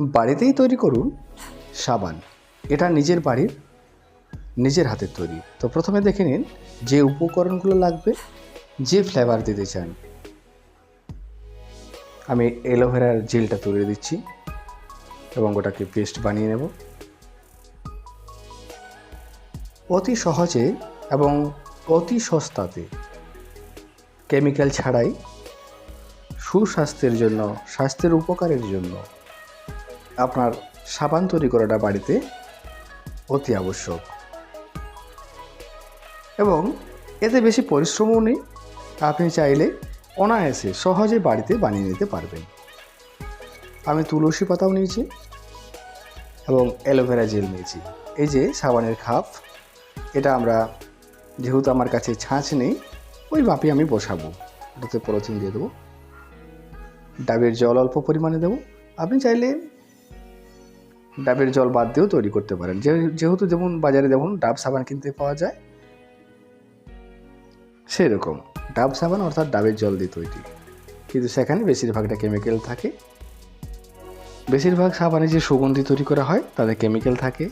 বাড়িতেই তৈরি করুন সাবান। এটা নিজের বাড়ির, নিজের হাতের তৈরি। তো প্রথমে দেখে নিন যে উপকরণগুলো লাগবে, যে ফ্লেভার দিতে চান। আমি অ্যালোভেরার জেলটা তুলে দিচ্ছি এবং ওটাকে পেস্ট বানিয়ে নেব। অতি সহজে এবং অতি সস্তাতে কেমিক্যাল ছাড়াই সুস্বাস্থ্যের জন্য, স্বাস্থ্যের উপকারের জন্য আপনার সাবান তৈরি করাটা বাড়িতে অতি আবশ্যক। এবং এতে বেশি পরিশ্রমও নেই আপনি চাইলে অনায়াসে সহজে বাড়িতে বানিয়ে নিতে পারবেন। আমি তুলসী পাতাও নিয়েছি এবং অ্যালোভেরা জেল নিয়েছি। এই যে সাবানের খাপ, এটা আমরা যেহেতু আমার কাছে ছাঁচ নেই, ওই মাপে আমি বসাবো। ওটাতে পলিথিন দিয়ে দেবো। ডাবের জল অল্প পরিমাণে দেবো। আপনি চাইলে ডাবের জল বাদ দিয়েও তৈরি করতে পারেন। যেহেতু যেমন বাজারে যেমন ডাব সাবান কিনতে পাওয়া যায়, সেরকম। ডাব সাবান অর্থাৎ ডাবের জল দিয়ে তৈরি। কিন্তু সেখানে বেশিরভাগটা কেমিক্যাল থাকে। বেশিরভাগ সাবানে যে সুগন্ধি তৈরি করা হয়, তাতে কেমিক্যাল থাকে।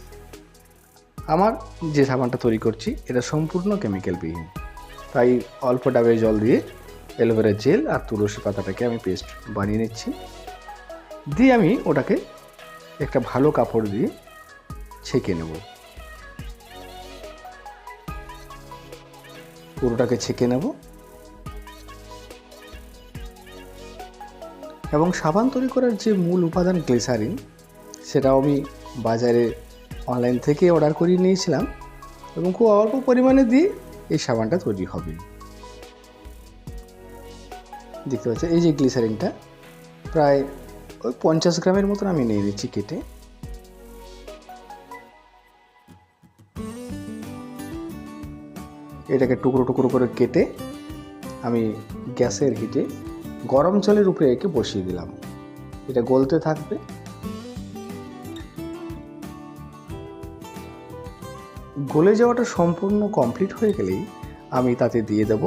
আমার যে সাবানটা তৈরি করছি, এটা সম্পূর্ণ কেমিক্যালবিহীন তাই অল্প ডাবের জল দিয়ে অ্যালোভেরা জেল আর তুলসী পাতাটাকে আমি পেস্ট বানিয়ে নিচ্ছি। দিয়ে আমি ওটাকে একটা ভালো কাপড় দিয়ে ছেঁকে নেব। পুরোটাকে ছেঁকে নেব। এবং সাবান তৈরি করার যে মূল উপাদান গ্লিসারিন, সেটাও আমি বাজারে অনলাইন থেকে অর্ডার করিয়ে নিয়েছিলাম এবং খুব অল্প পরিমাণে দিয়ে এই সাবানটা তৈরি হবে। দেখতে পাচ্ছেন, এই যে গ্লিসারিনটা প্রায় ওই পঞ্চাশ গ্রামের মতন আমি নিয়ে নিচ্ছি কেটে। এটাকে টুকরো টুকরো করে কেটে আমি গ্যাসের হিটে গরম জলের উপরে একে বসিয়ে দিলাম। এটা গলতে থাকবে। গলে যাওয়াটা সম্পূর্ণ কমপ্লিট হয়ে গেলেই আমি তাতে দিয়ে দেব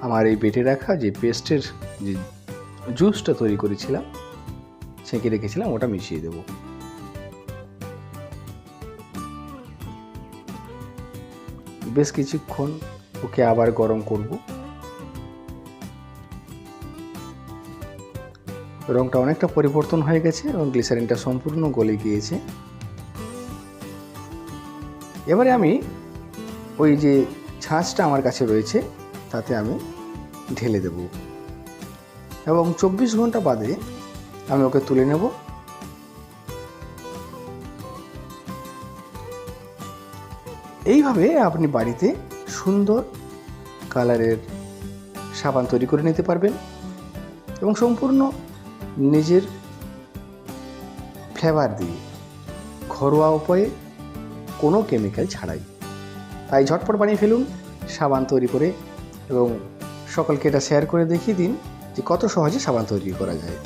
আমার এই বেটে রাখা যে পেস্টের যে জুসটা তৈরি করেছিলাম। ছেঁকে রেখেছিলাম, ওটা মিশিয়ে দেব। বেশ কিছুক্ষণ ওকে আবার গরম করব। রংটা অনেকটা পরিবর্তন হয়ে গেছে এবং গ্লিসারিনটা সম্পূর্ণ গলে গিয়েছে। এবারে আমি ওই যে ছাঁচটা আমার কাছে রয়েছে, তাতে আমি ঢেলে দেব। এবং চব্বিশ ঘণ্টা বাদে আমি ওকে তুলে নেব। এইভাবে আপনি বাড়িতে সুন্দর কালারের সাবান তৈরি করে নিতে পারবেন এবং সম্পূর্ণ নিজের ফ্লেভার দিয়ে ঘরোয়া উপায়ে কোনো কেমিক্যাল ছাড়াই। তাই ঝটপট বানিয়ে ফেলুন, সাবান তৈরি করে এবং সকলকে এটা শেয়ার করে দেখিয়ে দিন যে কত সহজে সাবান তৈরি করা যায়।